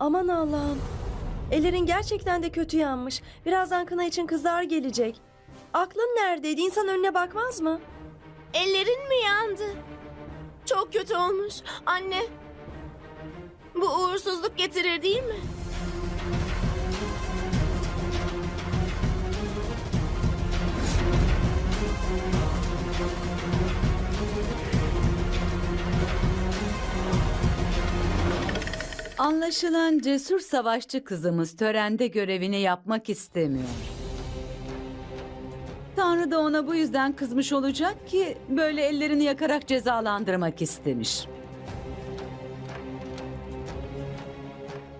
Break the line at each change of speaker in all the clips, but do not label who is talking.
Aman Allah'ım. Ellerin gerçekten de kötü yanmış. Birazdan kına için kızlar gelecek. Aklın neredeydi? İnsan önüne bakmaz mı?
Ellerin mi yandı? Çok kötü olmuş. Anne. Bu uğursuzluk getirir değil mi?
Anlaşılan cesur savaşçı kızımız törende görevini yapmak istemiyor. Tanrı da ona bu yüzden kızmış olacak ki böyle ellerini yakarak cezalandırmak istemiş.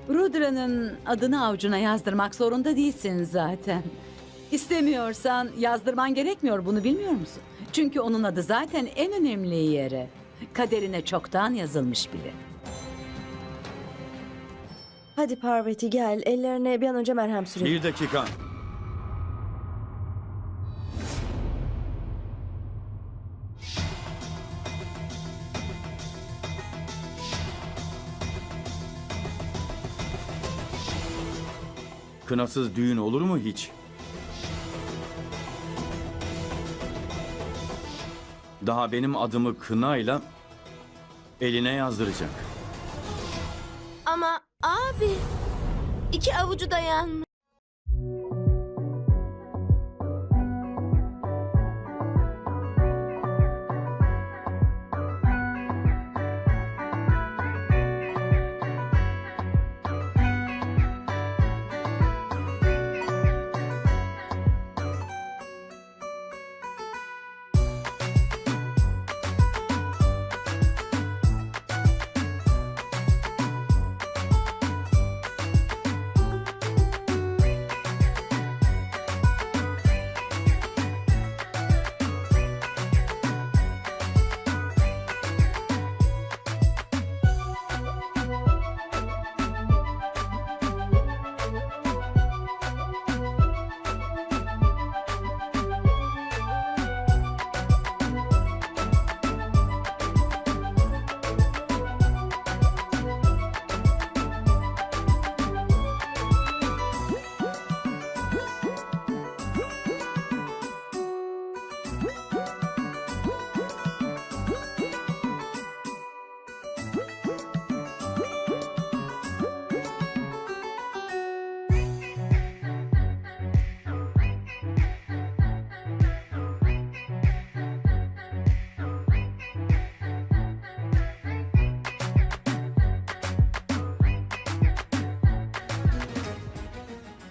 Rudra'nın adını avucuna yazdırmak zorunda değilsin zaten. İstemiyorsan yazdırman gerekmiyor bunu bilmiyor musun? Çünkü onun adı zaten en önemli yere. Kaderine çoktan yazılmış bile.
Hadi Parvati gel. Ellerine bir an önce merhem sürelim.
Bir dakika. Kınasız düğün olur mu hiç? Daha benim adımı kınayla eline yazdıracak.
Abi. iki avucu dayanmış.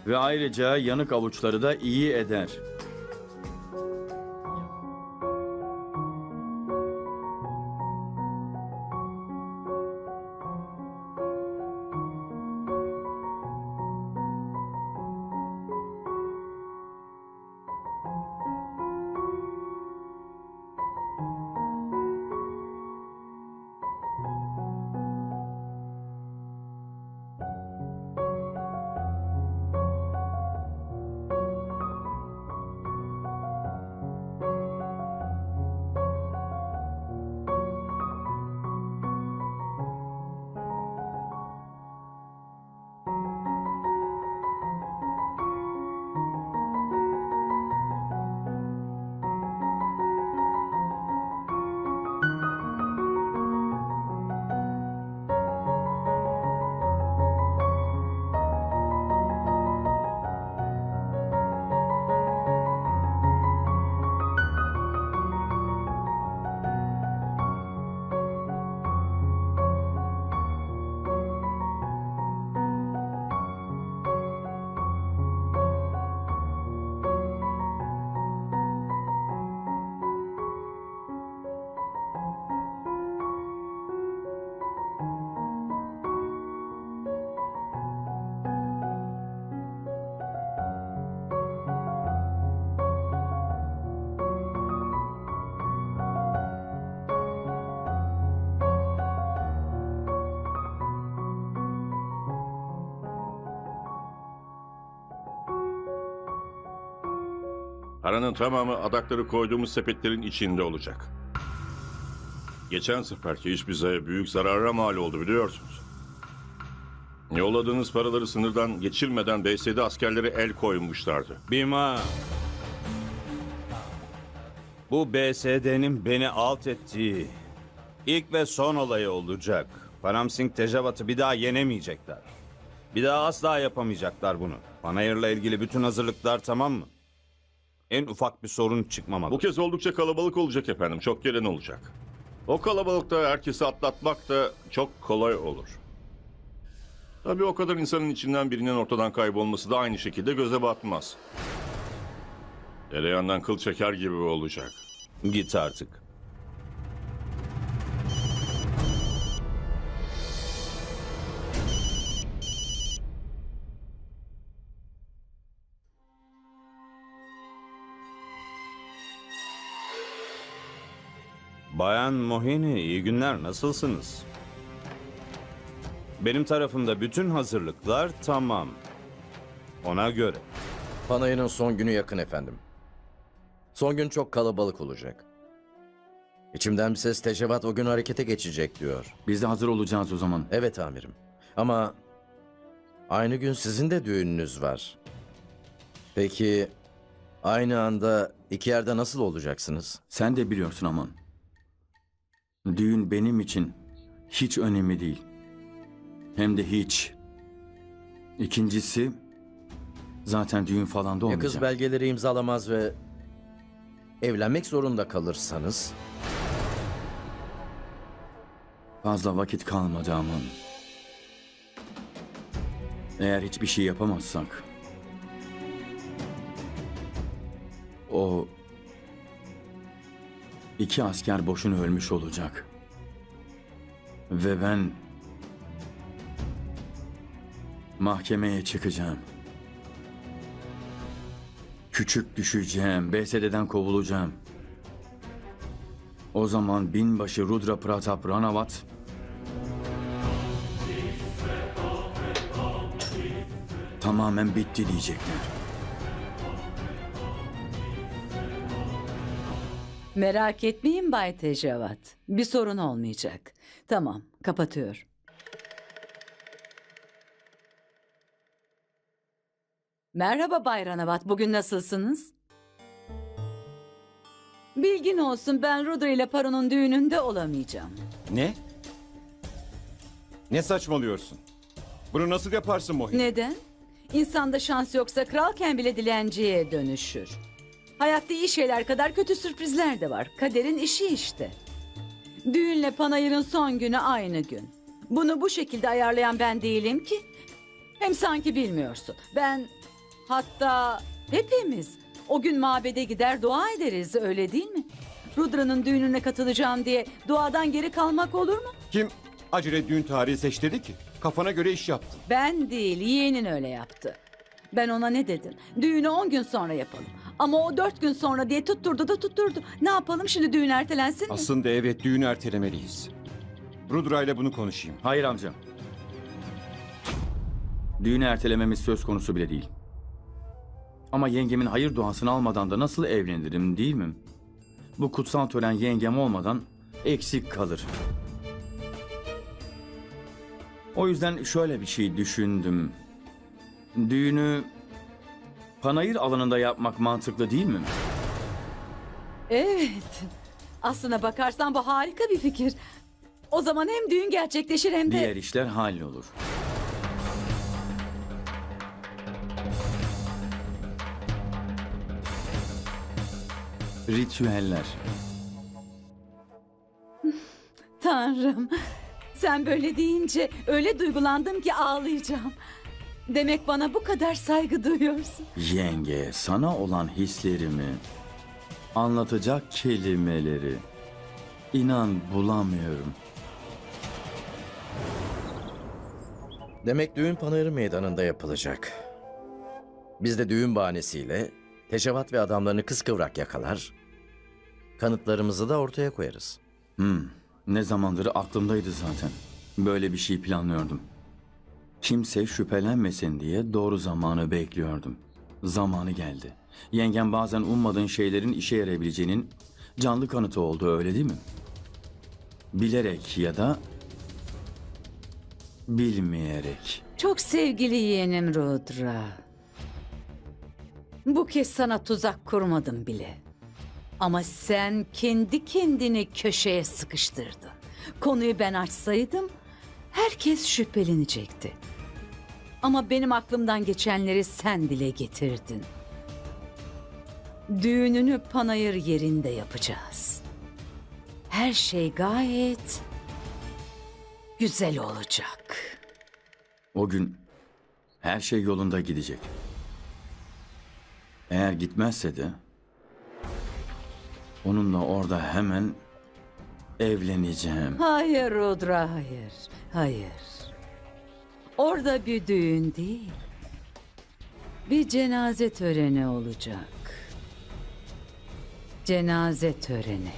Ve ayrıca yanık avuçları da iyi eder.
Paranın tamamı adakları koyduğumuz sepetlerin içinde olacak. Geçen seferki iş bize büyük zarara mal oldu biliyorsunuz. Yolladığınız paraları sınırdan geçirmeden BSD askerleri el koymuşlardı.
Bima. Bu BSD'nin beni alt ettiği ilk ve son olayı olacak. Param Singh Tejavat'ı bir daha yenemeyecekler. Bir daha asla yapamayacaklar bunu. Panayır'la ilgili bütün hazırlıklar tamam mı? En ufak bir sorun çıkmamalı.
Bu kez oldukça kalabalık olacak efendim. Çok gelen olacak. O kalabalıkta herkesi atlatmak da çok kolay olur. Tabii o kadar insanın içinden birinin ortadan kaybolması da aynı şekilde göze batmaz. Tereyağından kıl çeker gibi olacak.
Git artık. Bayan Mohini, iyi günler. Nasılsınız? Benim tarafımda bütün hazırlıklar tamam. Ona göre.
Panayır'ın son günü yakın efendim. Son gün çok kalabalık olacak. İçimden bir ses Tecevat o gün harekete geçecek diyor.
Biz de hazır olacağız o zaman.
Evet amirim. Ama aynı gün sizin de düğününüz var. Peki aynı anda iki yerde nasıl olacaksınız?
Sen de biliyorsun aman. Düğün benim için hiç önemli değil. Hem de hiç. İkincisi zaten düğün falan da
Ya
olmayacak.
kız belgeleri imzalamaz ve evlenmek zorunda kalırsanız
Fazla vakit kalmadı aman. Eğer hiçbir şey yapamazsak... O... iki asker boşuna ölmüş olacak. Ve ben... Mahkemeye çıkacağım. Küçük düşeceğim, BSD'den kovulacağım. O zaman binbaşı Rudra Pratap Ranavat tamamen bitti diyecekler.
Merak etmeyin Bay Tejavat. Bir sorun olmayacak. Tamam, kapatıyorum. Merhaba Bay Ranavat, bugün nasılsınız? Bilgin olsun ben Rudra ile Paro'nun düğününde olamayacağım.
Ne? Ne saçmalıyorsun? Bunu nasıl yaparsın Mohini?
Neden? İnsanda şans yoksa kralken bile dilenciye dönüşür. Hayatta iyi şeyler kadar kötü sürprizler de var. Kaderin işi işte. Düğünle panayırın son günü aynı gün. Bunu bu şekilde ayarlayan ben değilim ki. Hem sanki bilmiyorsun. Ben hatta hepimiz o gün mabede gider dua ederiz öyle değil mi? Rudra'nın düğününe katılacağım diye duadan geri kalmak olur mu?
Kim acele düğün tarihi seçtirdi ki? Kafana göre iş yaptın.
Ben değil, yeğenin öyle yaptı. Ben ona ne dedim? Düğünü 10 gün sonra yapalım. Ama o 4 gün sonra diye tutturdu da tutturdu. Ne yapalım şimdi düğün ertelensin mi?
Aslında evet düğünü ertelemeliyiz. Rudra ile bunu konuşayım.
Hayır amcam. Düğünü ertelememiz söz konusu bile değil. Ama yengemin hayır duasını almadan da nasıl evlenirim değil mi? Bu kutsal tören yengem olmadan eksik kalır. O yüzden şöyle bir şey düşündüm. Düğünü panayır alanında yapmak mantıklı değil mi?
Evet. Aslına bakarsan bu harika bir fikir. O zaman hem düğün gerçekleşir hem de...
Diğer işler hallolur. Ritüeller.
Tanrım. Sen böyle deyince öyle duygulandım ki ağlayacağım. Demek bana bu kadar saygı duyuyorsun.
Yenge, sana olan hislerimi anlatacak kelimeleri inan bulamıyorum.
demek düğün Panayır meydanında yapılacak. Biz de düğün bahanesiyle Tecevat ve adamlarını kıskıvrak yakalar. Kanıtlarımızı da ortaya koyarız.
Hmm, ne zamandır aklımdaydı zaten. Böyle bir şey planlıyordum. Kimse şüphelenmesin diye doğru zamanı bekliyordum. Zamanı geldi. Yengem bazen ummadığın şeylerin işe yarayabileceğinin canlı kanıtı oldu öyle değil mi? Bilerek ya da bilmeyerek.
Çok sevgili yeğenim Rudra. Bu kez sana tuzak kurmadım bile. Ama sen kendi kendini köşeye sıkıştırdın. Konuyu ben açsaydım herkes şüphelenecekti. Ama benim aklımdan geçenleri sen dile getirdin. Düğününü panayır yerinde yapacağız. Her şey gayet güzel olacak.
O gün her şey yolunda gidecek. Eğer gitmezse de onunla orada hemen evleneceğim.
Hayır Rudra, hayır. Hayır. Orada bir düğün değil. Bir cenaze töreni olacak. Cenaze töreni.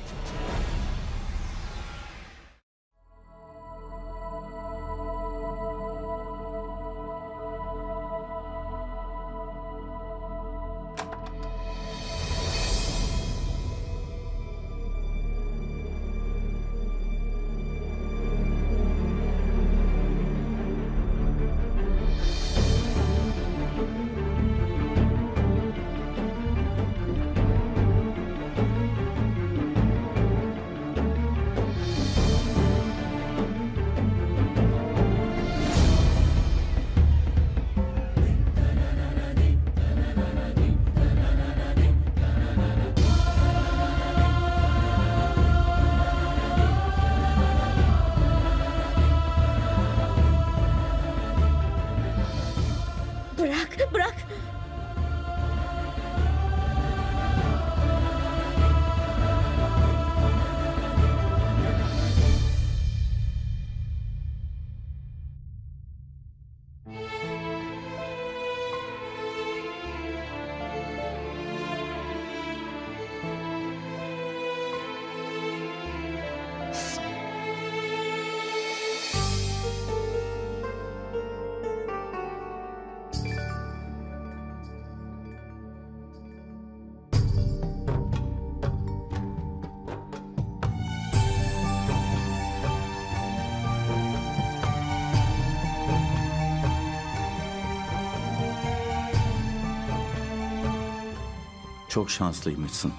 Çok şanslıymışsın.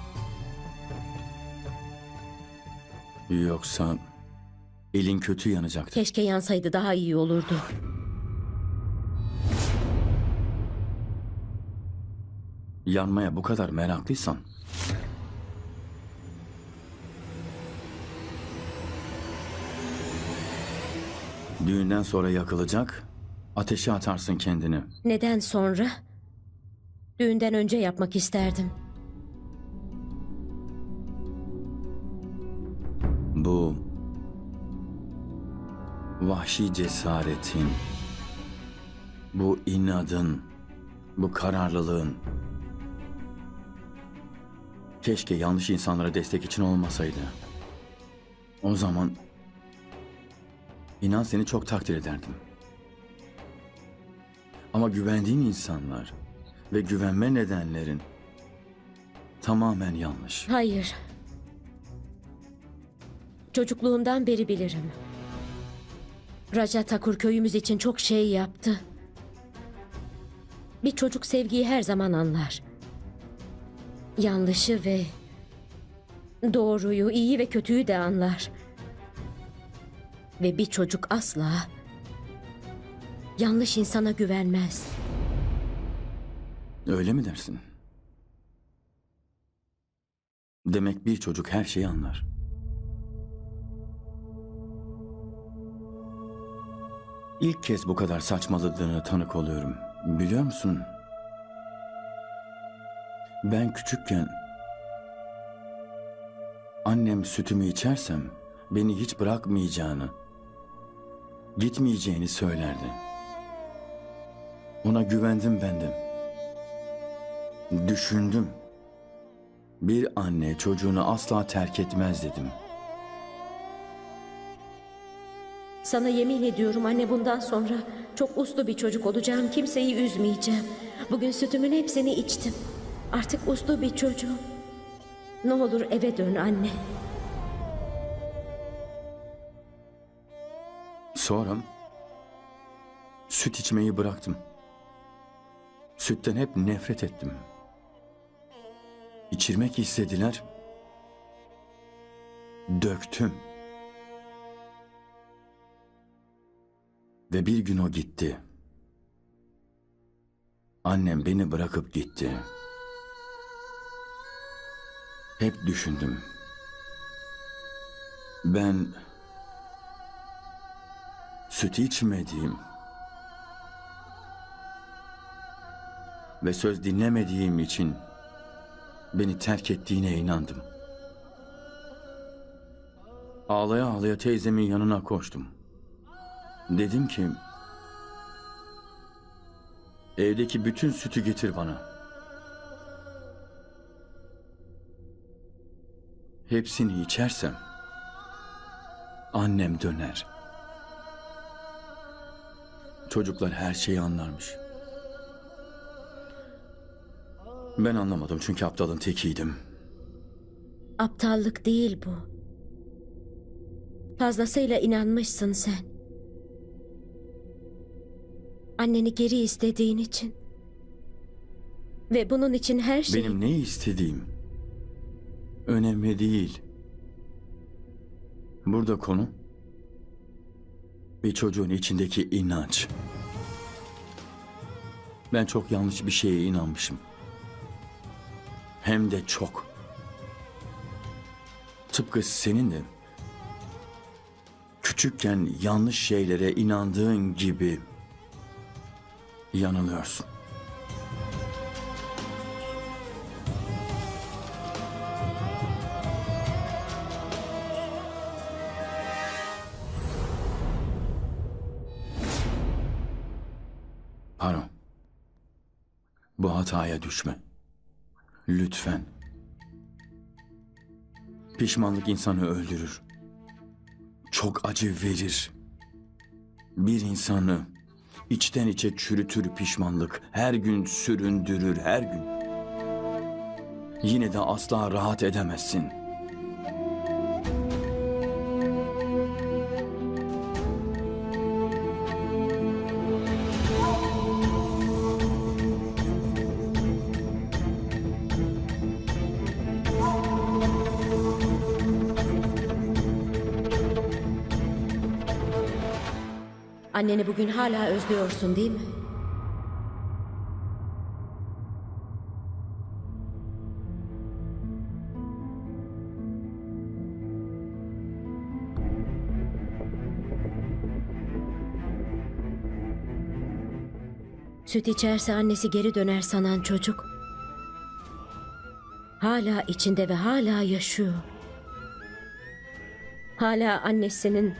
Yoksa elin kötü yanacaktı.
Keşke yansaydı daha iyi olurdu.
Yanmaya bu kadar meraklıysan Düğünden sonra yakılacak, ateşe atarsın kendini.
Neden sonra? Düğünden önce yapmak isterdim.
Bu vahşi cesaretin, bu inadın, bu kararlılığın keşke yanlış insanlara destek için olmasaydı. O zaman inan seni çok takdir ederdim. Ama güvendiğin insanlar ve güvenme nedenlerin tamamen yanlış.
Hayır. Çocukluğumdan beri bilirim. Raja Takur köyümüz için çok şey yaptı. Bir çocuk sevgiyi her zaman anlar. Yanlışı ve doğruyu, iyi ve kötüyü de anlar. Ve bir çocuk asla yanlış insana güvenmez.
Öyle mi dersin? Demek bir çocuk her şeyi anlar. İlk kez bu kadar saçmaladığını tanık oluyorum. Biliyor musun? Ben küçükken annem sütümü içersem beni hiç bırakmayacağını, gitmeyeceğini söylerdi. Ona güvendim ben. Düşündüm. Bir anne çocuğunu asla terk etmez dedim.
Sana yemin ediyorum anne bundan sonra çok uslu bir çocuk olacağım. Kimseyi üzmeyeceğim. Bugün sütümün hepsini içtim. Artık uslu bir çocuğum. Ne olur eve dön anne.
Sonra Süt içmeyi bıraktım. Sütten hep nefret ettim. İçirmek istediler. Döktüm. Ve bir gün o gitti. Annem beni bırakıp gitti. Hep düşündüm. Ben süt içmediğim ve söz dinlemediğim için beni terk ettiğine inandım. Ağlaya ağlaya teyzemin yanına koştum. Dedim ki evdeki bütün sütü getir bana. Hepsini içersem annem döner. Çocuklar her şeyi anlarmış. Ben anlamadım çünkü aptalın tekiydim.
Aptallık değil bu. Fazlasıyla inanmışsın sen. Anneni geri istediğin için. Ve bunun için her şeyi...
Benim ne istediğim önemli değil. Burada konu bir çocuğun içindeki inanç. Ben çok yanlış bir şeye inanmışım. Hem de çok. Tıpkı senin de küçükken yanlış şeylere inandığın gibi yanılıyorsun. Pardon. Bu hataya düşme. Lütfen. Pişmanlık insanı öldürür. Çok acı verir. Bir insanı içten içe çürütür pişmanlık. Her gün süründürür her gün. Yine de asla rahat edemezsin.
Anneni bugün hala özlüyorsun değil mi? Süt içerse annesi geri döner sanan çocuk. Hala içinde ve hala yaşıyor. Hala annesinin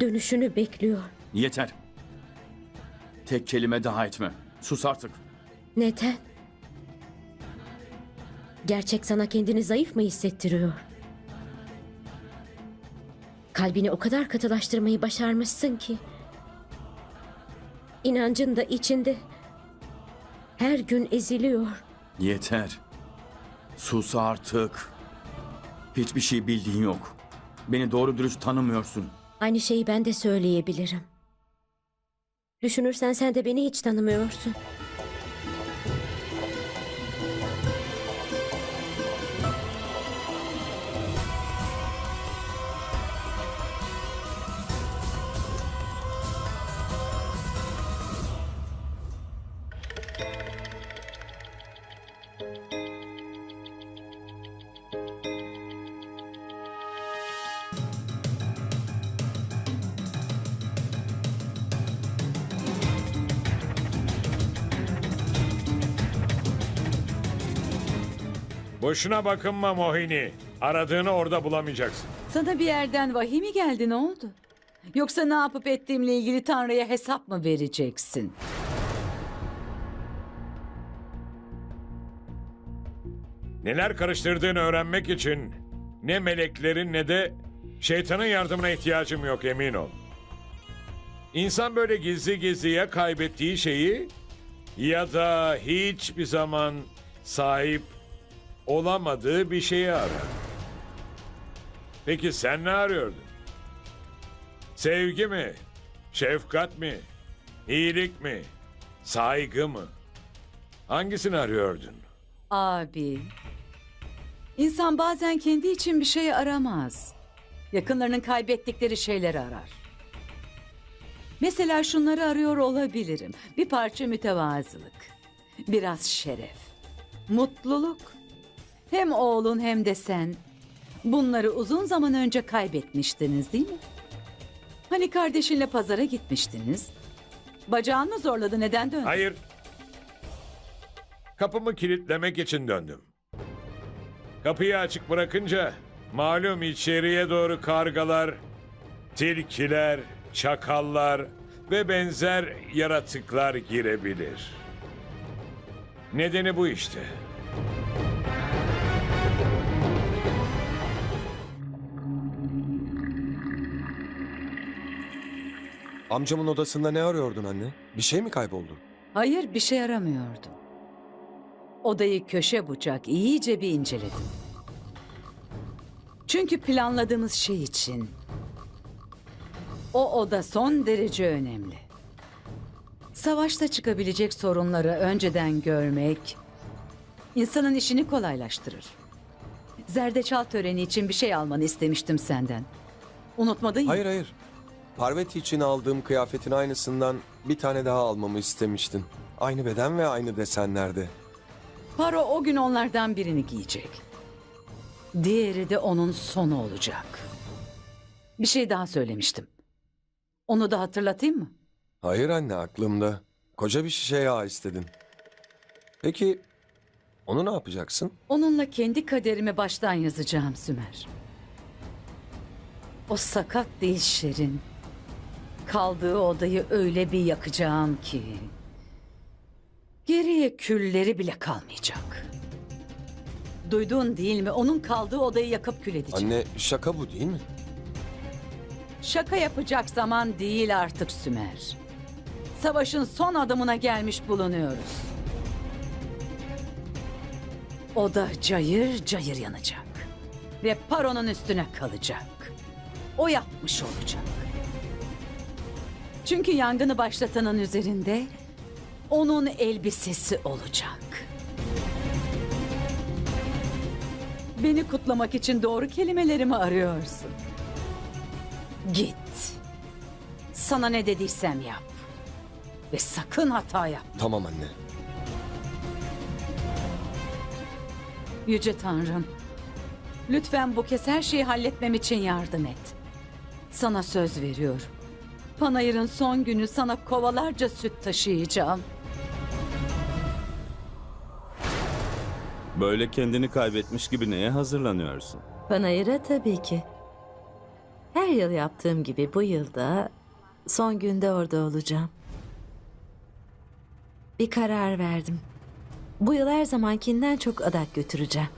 dönüşünü bekliyor.
Yeter. Tek kelime daha etme. Sus artık.
Neden? Gerçek sana kendini zayıf mı hissettiriyor? Kalbini o kadar katılaştırmayı başarmışsın ki. İnancın da içinde her gün eziliyor.
Yeter. Sus artık. Hiçbir şey bildiğin yok. Beni doğru dürüst tanımıyorsun.
Aynı şeyi ben de söyleyebilirim. Düşünürsen sen de beni hiç tanımıyorsun.
Boşuna bakınma Mohini. Aradığını orada bulamayacaksın.
Sana bir yerden vahiy mi geldi ne oldu? Yoksa ne yapıp ettiğimle ilgili Tanrı'ya hesap mı vereceksin?
Neler karıştırdığını öğrenmek için ne meleklerin ne de şeytanın yardımına ihtiyacım yok emin ol. İnsan böyle gizli gizli ya kaybettiği şeyi ya da hiçbir zaman sahip olamadığı bir şeyi arar. Peki sen ne arıyordun? Sevgi mi? Şefkat mi? İyilik mi? Saygı mı? Hangisini arıyordun?
Abi. İnsan bazen kendi için bir şey aramaz. Yakınlarının kaybettikleri şeyleri arar. Mesela şunları arıyor olabilirim. Bir parça mütevazılık. Biraz şeref. Mutluluk. Hem oğlun hem de sen bunları uzun zaman önce kaybetmiştiniz değil mi? Hani kardeşinle pazara gitmiştiniz. Bacağın mı zorladı neden döndün?
Hayır. Kapımı kilitlemek için döndüm. Kapıyı açık bırakınca malum içeriye doğru kargalar, tilkiler, çakallar ve benzer yaratıklar girebilir. Nedeni bu işte.
Amcamın odasında ne arıyordun anne? Bir şey mi kayboldu?
Hayır bir şey aramıyordum. Odayı köşe bucak iyice bir inceledim. Çünkü planladığımız şey için o oda son derece önemli. Savaşta çıkabilecek sorunları önceden görmek insanın işini kolaylaştırır. Zerdeçal töreni için bir şey almanı istemiştim senden. Unutmadın ya.
Hayır hayır. Parvati için aldığım kıyafetin aynısından bir tane daha almamı istemiştin. Aynı beden ve aynı desenlerde.
Paro o gün onlardan birini giyecek. Diğeri de onun sonu olacak. Bir şey daha söylemiştim. Onu da hatırlatayım mı?
Hayır anne aklımda. Koca bir şişe yağ istedin. Peki onu ne yapacaksın?
Onunla kendi kaderimi baştan yazacağım Sümer. O sakat Dilşer'in kaldığı odayı öyle bir yakacağım ki geriye külleri bile kalmayacak. Duydun değil mi? Onun kaldığı odayı yakıp kül edeceğim.
Anne şaka bu değil mi?
Şaka yapacak zaman değil artık Sümer. Savaşın son adımına gelmiş bulunuyoruz. O da cayır cayır yanacak. Ve paronun üstüne kalacak. O yapmış olacak. Çünkü yangını başlatanın üzerinde onun elbisesi olacak. Beni kutlamak için doğru kelimelerimi arıyorsun. Git. Sana ne dediysem yap. Ve sakın hata yap.
Tamam anne.
Yüce Tanrım. Lütfen bu kez her şeyi halletmem için yardım et. Sana söz veriyorum. Panayır'ın son günü sana kovalarca süt taşıyacağım.
Böyle kendini kaybetmiş gibi neye hazırlanıyorsun?
Panayır'a tabii ki. Her yıl yaptığım gibi bu yılda son günde orada olacağım. Bir karar verdim. Bu yıl her zamankinden çok adak götüreceğim.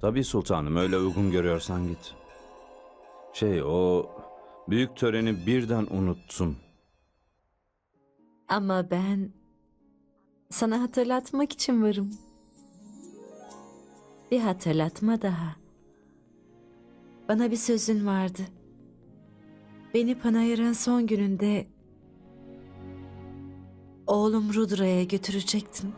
Tabii sultanım öyle uygun görüyorsan git. Şey o büyük töreni birden unuttum.
Ama ben sana hatırlatmak için varım. Bir hatırlatma daha. Bana bir sözün vardı. Beni Panayır'ın son gününde oğlum Rudra'ya götürecektin.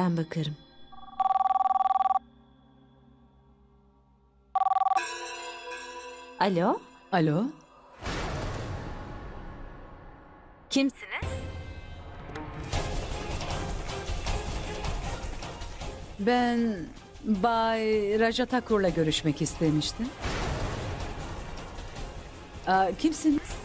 Ben bakarım. Alo,
Alo?
kimsiniz?
Ben Bay Rajatakur'la görüşmek istemiştim. Aa, kimsiniz?